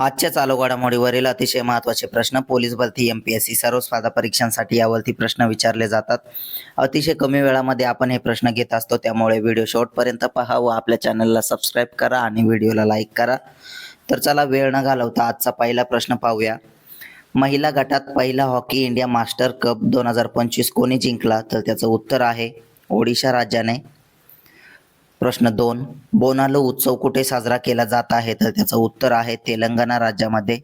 आजच्या चालू घडामोडीवरील अतिशय महत्त्वाचे प्रश्न पोलीस भरती एम पी एस सी सर्व स्पर्धा परीक्षांसाठी यावरती प्रश्न विचारले जातात. अतिशय कमी वेळामध्ये आपण हे प्रश्न घेत असतो त्यामुळे व्हिडिओ शेवटपर्यंत पहा व आपल्या चॅनलला सबस्क्राईब करा आणि व्हिडिओला लाईक करा. तर चला वेळ न घालवता आजचा पहिला प्रश्न पाहूया. महिला गटात पहिला हॉकी इंडिया मास्टर कप दोन हजार पंचवीस कोणी जिंकला? तर त्याचं उत्तर आहे ओडिशा राज्याने. प्रश्न दोन बोनालो उत्सव कुठे साजरा केला जात आहे? तर त्याचं उत्तर आहे तेलंगणा राज्यामध्ये.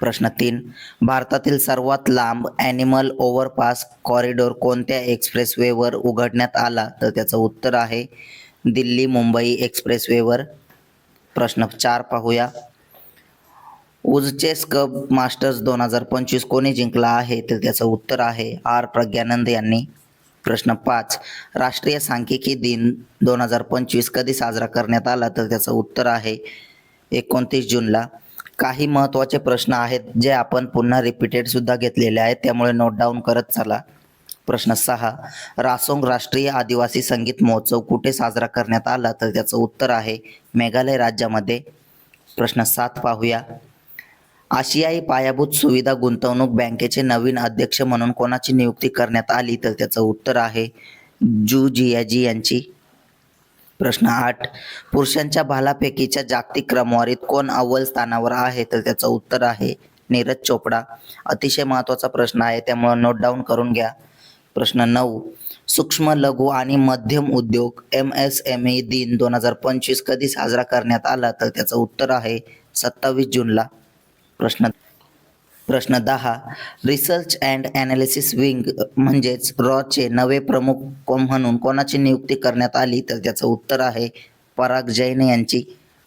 प्रश्न तीन भारतातील सर्वात लांब ॲनिमल ओव्हरपास कॉरिडॉर कोणत्या एक्सप्रेसवेवर उघडण्यात आला? तर त्याचं उत्तर आहे दिल्ली मुंबई एक्सप्रेसवेवर प्रश्न चार पाहूया. उजचेस कप मास्टर्स दोन हजार पंचवीस कोणी जिंकला आहे? तर त्याचं उत्तर आहे आर. प्रज्ञानंद यांनी. प्रश्न पाच. राष्ट्रीय सांख्यिकी दिन दोन हजार पंचवीस कधी साजरा करण्यात आला? तर त्याचं उत्तर आहे एकोणतीस जूनला. काही महत्त्वाचे प्रश्न आहेत जे आपण पुन्हा रिपीटेड सुद्धा घेतलेले आहेत. त्यामुळे नोट डाऊन करत चला. प्रश्न सहा. रासोंग राष्ट्रीय आदिवासी संगीत महोत्सव कुठे साजरा करण्यात आला? तर त्याचं उत्तर आहे मेघालय राज्यामध्ये. प्रश्न सात पाहूया. आशियाई पायाभूत सुविधा गुंतवणूक बँकेचे नवीन अध्यक्ष म्हणून कोणाची नियुक्ती करण्यात आली तर त्याचं उत्तर आहे जू जियाजी यांची. प्रश्न आठ. पुरुषांच्या भालाफेकीच्या जागतिक क्रमवारीत कोण अव्वल स्थानावर आहे तर त्याचं उत्तर आहे नीरज चोपडा. अतिशय महत्त्वाचा प्रश्न आहे त्यामुळे नोट डाऊन करून घ्या. प्रश्न नऊ. सूक्ष्म लघु आणि मध्यम उद्योग एम एस एम ई दिन दोन हजार पंचवीस कधी साजरा करण्यात आला तर त्याचं उत्तर आहे सत्तावीस जूनला. प्रश्न प्रश्न दहा. रिसर्च अँड ॲनालिसिस विंग म्हणजेच रॉचे नवे प्रमुख म्हणून कोणाची नियुक्ती करण्यात आली? तर त्याचं उत्तर आहे पराग जैन यांची.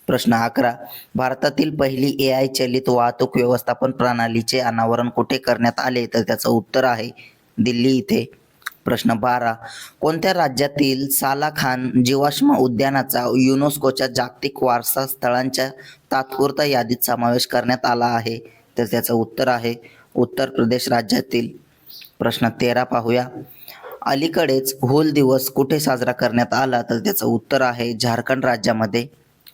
प्रश्न अकरा. भारतातील पहिली ए आय चलित वाहतूक व्यवस्थापन प्रणालीचे अनावरण कुठे करण्यात आले? तर त्याचं उत्तर आहे दिल्ली इथे. प्रश्न बारा. कोणत्या राज्यातील सालाखान जीवाश्म उद्यानाचा युनेस्कोच्या जागतिक वारसा स्थळांच्या तात्पुरता यादीत समावेश करण्यात आला आहे? तर त्याचं उत्तर आहे उत्तर प्रदेश राज्यातील. प्रश्न तेरा पाहूया. अलीकडेच हुल दिवस कुठे साजरा करण्यात आला? तर त्याचं उत्तर आहे झारखंड राज्यामध्ये.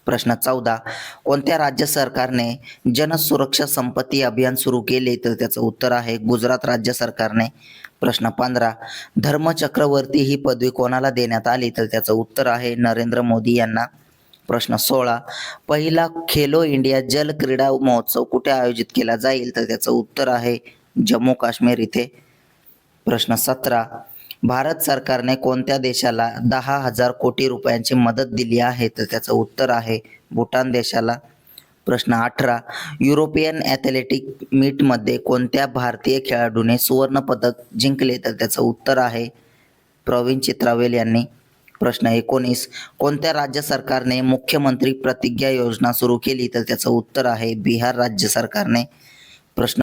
प्रश्न चौदा. कोणत्या राज्य सरकारने जनसुरक्षा संपत्ती अभियान सुरू केले? तर त्याचं उत्तर आहे गुजरात राज्य सरकारने. प्रश्न पंधरा. धर्मचक्रवर्ती ही पदवी कोणाला देण्यात आली? तर त्याचं उत्तर आहे नरेंद्र मोदी यांना. प्रश्न सोळा. पहिला खेलो इंडिया जल क्रीडा महोत्सव कुठे आयोजित केला जाईल? तर त्याचं उत्तर आहे जम्मू काश्मीर इथे. प्रश्न सतरा. भारत सरकारने कोणत्या देशाला दहा हजार कोटी रुपयांची मदत दिली आहे? तर त्याचं उत्तर आहे भूटान देशाला. प्रश्न अठरा. युरोपियन ॲथलेटिक मीटमध्ये कोणत्या भारतीय खेळाडूने सुवर्णपदक जिंकले? तर त्याचं उत्तर आहे प्रवीण चित्रावेल यांनी. प्रश्न एकोणीस. कोणत्या राज्य सरकारने मुख्यमंत्री प्रतिज्ञा योजना सुरू केली? तर त्याचं उत्तर आहे बिहार राज्य सरकारने. प्रश्न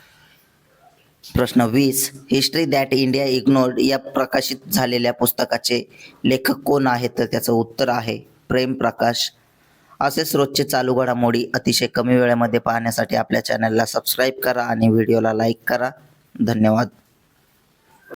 प्रश्न वीस. हिस्ट्री दॅट इंडिया इग्नोर्ड या प्रकाशित झालेल्या पुस्तकाचे लेखक कोण आहेत तर त्याचं उत्तर आहे प्रेम प्रकाश. असेच रोजचे चालू घडामोडी अतिशय कमी वेळेमध्ये पाहण्यासाठी आपल्या चॅनलला सबस्क्राईब करा आणि व्हिडिओला लाईक करा. धन्यवाद.